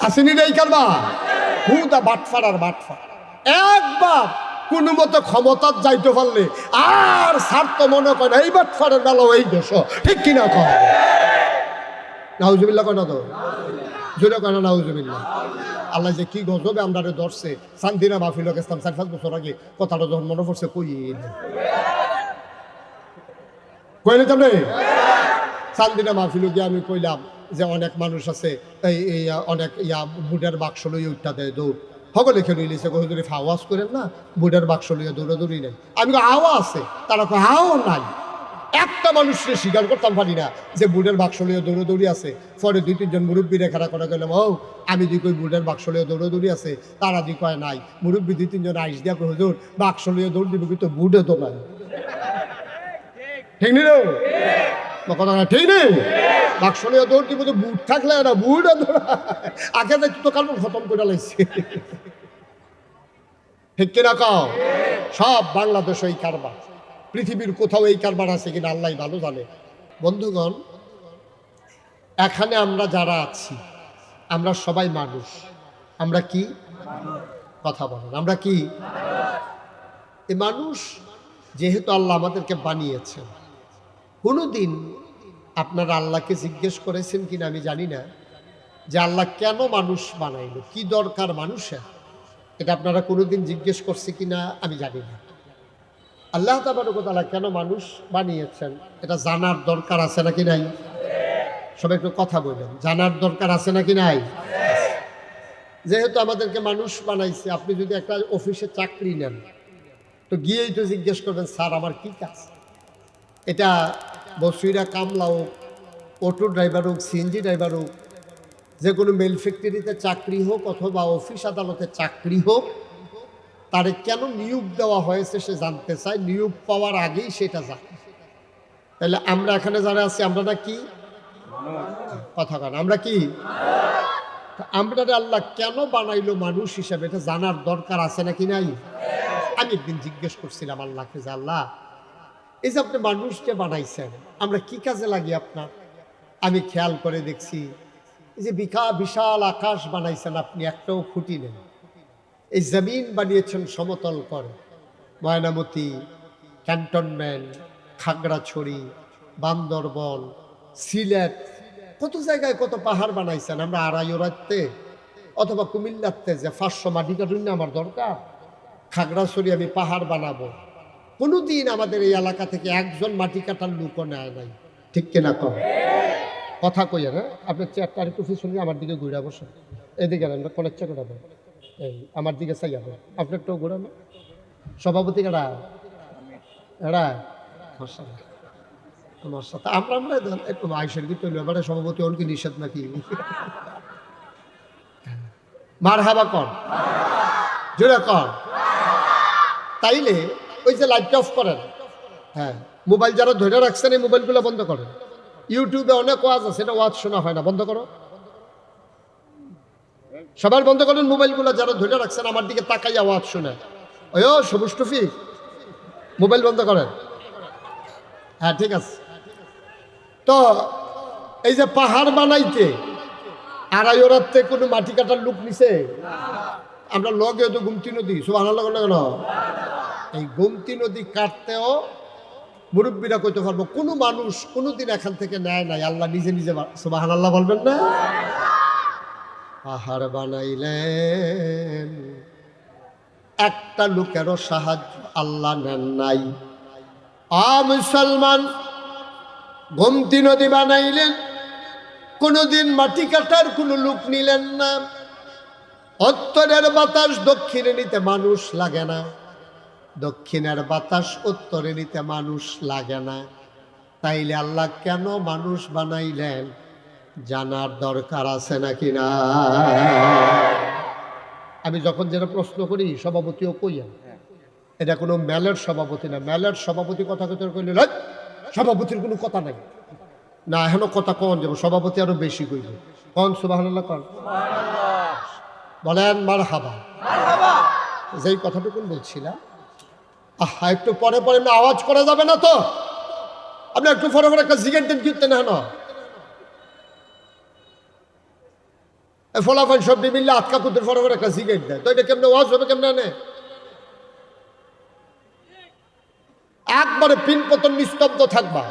আসেনি এই কারবা একবার মতো ক্ষমতার যাইতে পারলে আর স্বার্থ মনে করে এই এই ঠিক কিনা কর নাউজুবিল্লা কয় না তো? জোরে কয় না নাউজুবিল্লা আল্লাহ যে কি গজবে আমরা ধরছে। শান্তিনা মাহফিল ইসলাম, চার পাঁচ বছর আগে কথাটা যখন মনে পড়ছে, কই কইলে তো চান্দিনা মাহফিল গিয়ে আমি কইলাম যে অনেক মানুষ আছে এই এই অনেক ইয়া বুডের বাক্স লইয়া উঠা দেয় দৌড়। সকলে খেলে কই যদি আওয়াজ করেন না বুডের বাক্স লইয়া দৌড়াদৌড়ি নেই। আমি হাওয়া আছে। তারা কয় হাও নাই। একটা মানুষকে স্বীকার করতাম পারি না যে বুডের বাক্স লইয়া দৌড়াদৌড়ি আছে। পরে দুই তিনজন মুরব্বী রেখারা করে গেলাম ও আমি দুই কই বুডের বাক্স লইয়া দৌড়াদৌড়ি আছে তারা দি কয় নাই। মুরব্বী দুই তিনজন আইস দিয়া হুজুর বাক্স লইয়া দৌড় দিবে কিন্তু বুডে তো নাই। ঠিক নি রে? কথা না, ঠিক নেই বাক্স দৌড় দিব তো বুট থাকলে না বুট আগে যাই তো কাল খতম করে লাইছে। ঠিক কিনা কাও? সব বাংলাদেশ এই কারবার। পৃথিবীর কোথাও এই কারবার আছে কিনা আল্লাহ ভালো জানে। বন্ধুগণ, এখানে আমরা যারা আছি, আমরা সবাই মানুষ। আমরা কি? কথা বলেন। আমরা কি? এই মানুষ যেহেতু আল্লাহ আমাদেরকে বানিয়েছেন। কোনোদিন আপনারা আল্লাহকে জিজ্ঞেস করেছেন কিনা আমি জানি না, যে আল্লাহ কেন মানুষ বানাইলো? কি দরকার মানুষের? এটা আপনারা কোনোদিন জিজ্ঞেস করছে কিনা আমি জানি না। আল্লাহ তাবারকতালা কেন মানুষ বানিয়েছেন? এটা জানার দরকার আছে নাকি নাই? সবাই একটু কথা বলবেন। জানার দরকার আছে নাকি নাই? যেহেতু আমাদেরকে মানুষ বানাইছে, আপনি যদি একটা অফিসে চাকরি নেন, তো গিয়েই তো জিজ্ঞেস করবেন, স্যার, আমার কি কাজ? এটা বসুইরা কামলা হোক অটো ড্রাইভার হোক সিএনজি ড্রাইভার হোক যে কোনো মেল ফ্যাক্টরিতে চাকরি হোক অথবা অফিস আদালতে চাকরি হোক, তারে কেন নিয়োগ দেওয়া হয়েছে সে জানতে চায়, নিয়োগ পাওয়ার আগেই সেটা জানে। তাহলে আমরা এখানে যারা আছি আমরা না কি? কথা কান, আমরা কি? আমরা আল্লাহ কেন বানাইলো মানুষ হিসাবে? এটা জানার দরকার আছে নাকি নাই? আমি একদিন জিজ্ঞেস করছিলাম আল্লাহকে যে, আল্লাহ এই যে আপনি মানুষকে বানাইছেন, আমরা কি কাজে লাগি আপনার? আমি খেয়াল করে দেখছি, এই যে বিকা বিশাল আকাশ বানাইছেন আপনি, একটাও খুঁটি নেন এই জমিন বানিয়েছেন সমতল করে। ময়নামতি, ক্যান্টনমেন্ট, খাগড়াছড়ি, বান্দরবন, সিলেট, কত জায়গায় কত পাহাড় বানাইছেন, আমরা আড়াইওরাতে অথবা কুমিল্লাতে যে পাঁচশো মাটি কাটুন আমার দরকার, খাগড়াছড়ি আমি পাহাড় বানাবো। কোনোদিন আমাদের এই এলাকা থেকে একজন মাটি কাটার লুকও নেয় নাই। ঠিক কিনা কম? কথা কই না আপনার চেয়ারটা আর একটু পিছনে আমার দিকে ঘুরে বসে এদিকে আমরা কলেজ চেক ঘুরাবো এই, আমার দিকে চাই আপনার একটু ঘুরানো সভাপতি কারা? এরা? তোমার সাথে, আমরা আমরা একটু আইসের কি তৈরি এবারে সভাপতি ওর কি নিষেধ নাকি? মার হাবা কর। জোরে কর। তাইলে ওই যে লাইটটা অফ করেন। হ্যাঁ মোবাইল যারা ধরে রাখছেন, এই মোবাইলগুলো বন্ধ করেন। ইউটিউবে অনেক ওয়াজ আছে, এটা ওয়াজ শোনা হয় না, বন্ধ করো। সবার বন্ধ করেন মোবাইলগুলো যারা ধরে রাখছেন, আমার দিকে তাকাই আওয়াজ শুনে। ওই সবুজ টুফি মোবাইল বন্ধ করেন। হ্যাঁ ঠিক আছে। তো, এই যে পাহাড় বানাইতে, আড়াই ওরাতে কোনো মাটি কাটার লুক নিছে? আমরা লগে তো গুমতি নদী সব আনার লগে কেন এই গুমতি নদী কাটতেও মুরব্বীরা কইতে পারব, কোনো মানুষ কোনোদিন এখান থেকে নেয় নাই। আল্লাহ নিজে নিজে সুবাহ আল্লাহ বলবেন না? পাহাড় বানাইলেন, একটা লোকেরও সাহায্য আল্লাহ নেন নাই। আ মুসলমান, গোমতি নদী বানাইলেন, কোনোদিন মাটি কাটার কোনো লোক নিলেন না। উত্তরের বাতাস দক্ষিণে নিতে মানুষ লাগে না। দক্ষিণের বাতাস উত্তরে নিতে মানুষ লাগে না। তাইলে আল্লাহ কেন মানুষ বানাইলেন? জানার দরকার আছে নাকি না? আমি যখন যেটা প্রশ্ন করি সভাপতিও কইয়া এটা কোনো মেলের সভাপতি না। মেলের সভাপতি কথা কথা কইলে "হেৎ, সভাপতির কোনো কথা নাই। না এখনও কথা কন যাব সভাপতি আরও বেশি কইব। কন সুবাহ কন। বলেন মার হাবা যেই কথাটুকুন বলছিলাম আহা, একটু পরে পরে না, আওয়াজ করা যাবে না তো। আপনি একটু পরে পরে একটা জিগের দিন কিনতে না এই ফলাফল সব মিললে আটকা কুতুর ফটাফট একটা সিগারেট দেয়। তো এটা কেমনে ওয়াজ হবে, কেমনে আনে? একবারে পিন পতন নিস্তব্ধ থাকবা।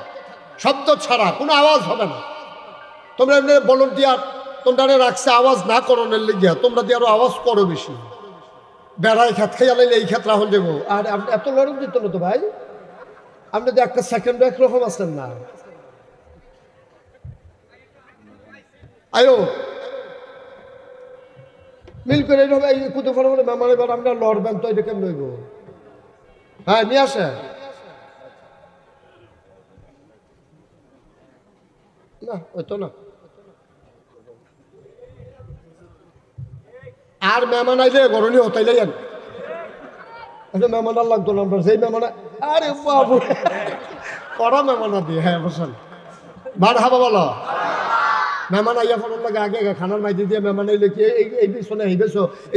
শব্দ ছাড়া, কোনো আওয়াজ হবে না। তোমরা এমনি ভলন্টিয়ার তোমরা রাখছে, আওয়াজ না করণের লিগিয়া তোমরা দিয়ে আরও আওয়াজ করো বেশি। বেড়ায় খেত খাইয়া লাইলে এই ক্ষেত্রে এখন যাব আর এত লড়ম দিত না তো ভাই। আপনি একটা সেকেন্ড একরকম আছেন না। আয়ো। মিল করে এইভাবে এই কুতু ফটো করে মেমার এবার আমরা লড়বেন তো এটা কেমন হ্যাঁ নিয়ে আসে। না ওই তো না। আর মেহমান আইলে গরনি হতাইলে যান আচ্ছা মেহমান আর লাগতো না সেই মেহমান আরে বাবু। করা মেহমান দিয়ে হ্যাঁ বসেন। বার হাবা বলো। মেহমান আইয়া ফোনের লাগে আগে আগে খানার মাইদি দিয়ে মেহমান আইলে কি এই পিছনে এই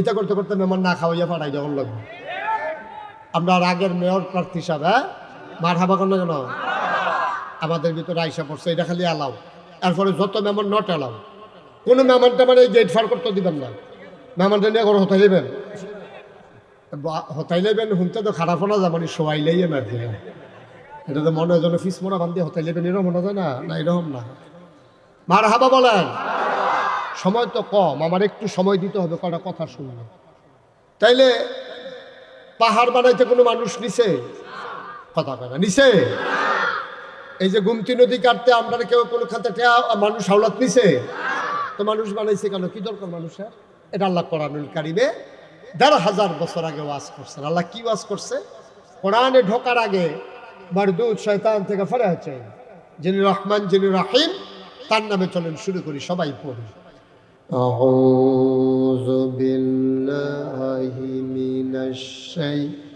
এটা করতে করতে মেহমান না খাওয়াইয়া পাঠাই যখন লাগবে আমরা আগের মেয়র প্রার্থী সাহেব হ্যাঁ? মার হাবা কেন কেন? আমাদের ভিতরে আইসা পড়ছে, এটা খালি আলাও এরপরে যত মেমন নট এলাও। কোনো মেহমানটা মানে গেট ফার করতে দিবেন না। মেহমানটা নিয়ে ঘর হতাই নেবেন হতাই নেবেন শুনতে তো খারাপ না যায় মানে শোয়াইলেই না এটা তো মনে হয় ফিস মোড়া বান্ধি হতাই নেবেন এরকম মনে যায় না? না এরকম না। মার হাবা বলেন। সময় তো কম আমার একটু সময় দিতে হবে, কটা কথা শুনলে তাইলে পাহাড় বানাইতে কোনো মানুষ নিছে? কথা কয় নিছে? এই যে গুমতি নদী কাটতে আমরা কেউ কোনো খাতে মানুষ হাওলাত নিছে? তো মানুষ বানাইছে কেন? কি দরকার মানুষের? এটা আল্লাহ কোরআনুল কারিমে দেড় হাজার বছর আগে ওয়াজ করছেন আল্লাহ কি ওয়াজ করছে কোরআনে ঢোকার আগে মারদুদ শয়তান থেকে ফেরা হচ্ছে যিনি রহমান যিনি রাহিম তার নামে চলেন শুরু করি সবাই পড়ি أعوذ بالله من الشيطان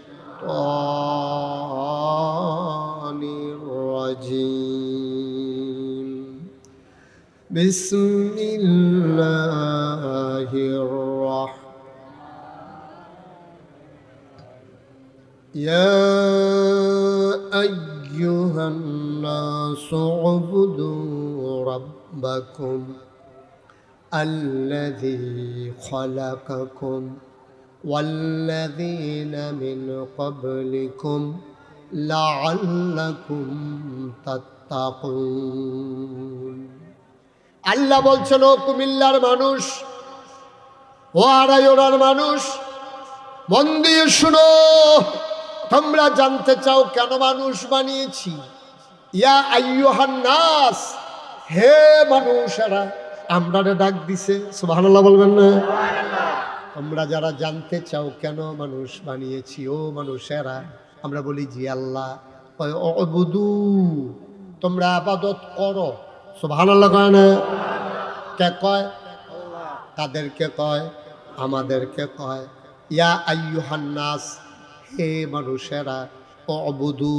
الرجيم بسم الله يا أيها الناس اعبدوا ربكم الذي خلقكم والذين من قبلكم لعلكم تتقون আল্লাহ বলছেন ও কুমিল্লার মানুষ ও আড়াইওড়ার মানুষ মন দিয়ে শুনো তোমরা জানতে চাও কেন মানুষ বানিয়েছি? ইয়া আইয়ুহান নাস। হে মানুষেরা, আমরা ডাক দিছে, সুবহানাল্লাহ বলবেন না? তোমরা যারা জানতে চাও কেন মানুষ বানিয়েছি, ও মানুষেরা, আমরা বলি জি আল্লাহ। তোমরা আবাদত করো। সুবহানাল্লাহ কয় না? কে কয়? তাদেরকে কয়, আমাদেরকে কয়। ইয়া আইয়ুহান্নাস হে মানুষেরা, অবধু,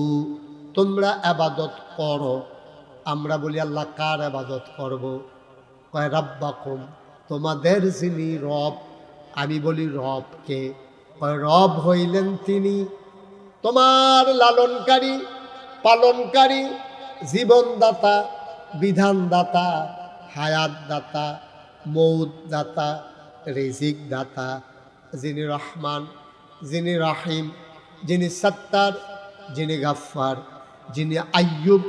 তোমরা আবাদত করো। আমরা বলি, আল্লাহ কার আবাদত করব? কয়, রাব্বাকুম, তোমাদের যিনি রব, আমি বলি রবকে। কয়, রব হইলেন তিনি তোমার লালনকারী, পালনকারী, জীবনদাতা, বিধানদাতা, হায়াতদাতা মৌদদাতা রিজিক দাতা যিনি রহমান। যিনি রাহিম, যিনি সত্তার, যিনি গাফার যিনি আয়ুব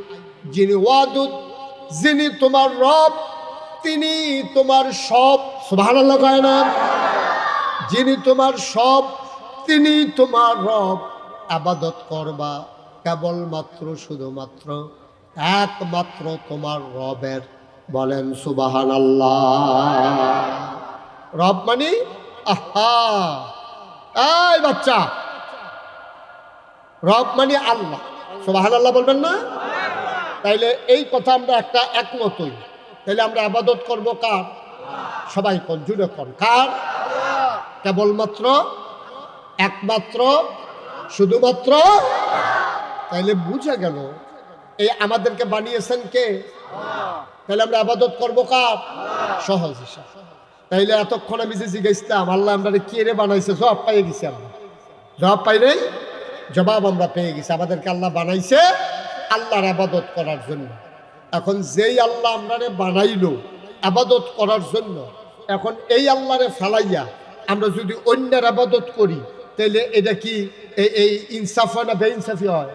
যিনি ওয়াদুদ, যিনি তোমার রব, তিনি তোমার সব। সুবহানাল্লাহ কয় না? যিনি তোমার সব, তিনি তোমার রব। আবাদত করবা কেবলমাত্র, শুধুমাত্র, একমাত্র তোমার রবের। বলেন সুবাহান আল্লাহ রব মানে আহা। এই বাচ্চা। রব মানে আল্লাহ। সুবাহান আল্লাহ বলবেন না? তাইলে এই কথা আমরা একটা একমতই। তাইলে আমরা আবাদত করব কার? সবাই কোন? জুড়ে কোন? কার? কেবলমাত্র একমাত্র, শুধুমাত্র? তাইলে বুঝে গেল। এই আমাদেরকে বানিয়েছেন কে? তাহলে আমরা আবাদত করব কার? সহজ হিসাব। তাইলে এতক্ষণ আমি যে জিজ্ঞাসতাম আল্লাহ আমরা কে রে বানাইছে? জবাব পাইয়ে গেছি আমরা। জবাব পাই নাই জবাব আমরা পেয়ে গেছি। আমাদেরকে আল্লাহ বানাইছে আল্লাহর আবাদত করার জন্য। এখন যেই আল্লাহ আমরা বানাইল আবাদত করার জন্য, এখন এই আল্লাহরে ফালাইয়া আমরা যদি অন্যের আবাদত করি তাহলে এটা কি এই এই ইনসাফ হয় না বেইনসাফি হয়?